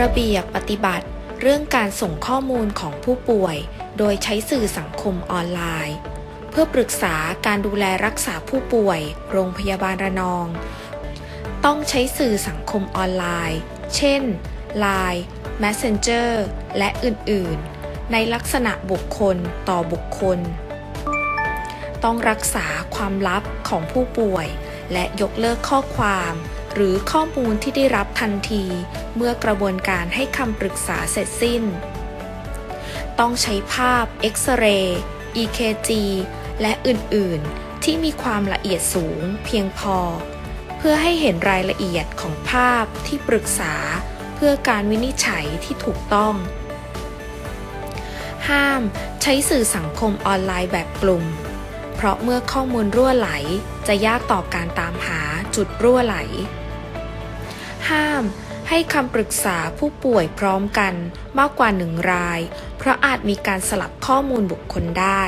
ระเบียบปฏิบัติ เรื่องการส่งข้อมูลของผู้ป่วย โดยใช้สื่อสังคมออนไลน์ เพื่อปรึกษาการดูแลรักษาผู้ป่วย โรงพยาบาลระนอง ต้องใช้สื่อสังคมออนไลน์ เช่น Line Messenger และอื่น ๆ ในลักษณะบุคคลต่อบุคคล ต้องรักษาความลับของผู้ป่วย และยกเลิกข้อความ หรือข้อมูลที่ได้รับทันที เมื่อกระบวนการให้คำปรึกษาเสร็จสิ้น ต้องใช้ภาพเอ็กซเรย์ EKG และอื่นๆ ที่มีความละเอียดสูงเพียงพอ เพื่อให้เห็นรายละเอียดของภาพที่ปรึกษา เพื่อการวินิจฉัยที่ถูกต้อง ห้ามใช้สื่อสังคมออนไลน์แบบกลุ่ม เพราะเมื่อข้อมูลรั่วไหลจะยากต่อการตามหาจุดรั่วไหล ห้ามให้คำปรึกษาผู้ป่วยพร้อมกันมากกว่าหนึ่งราย เพราะอาจมีการสลับข้อมูลบุคคลได้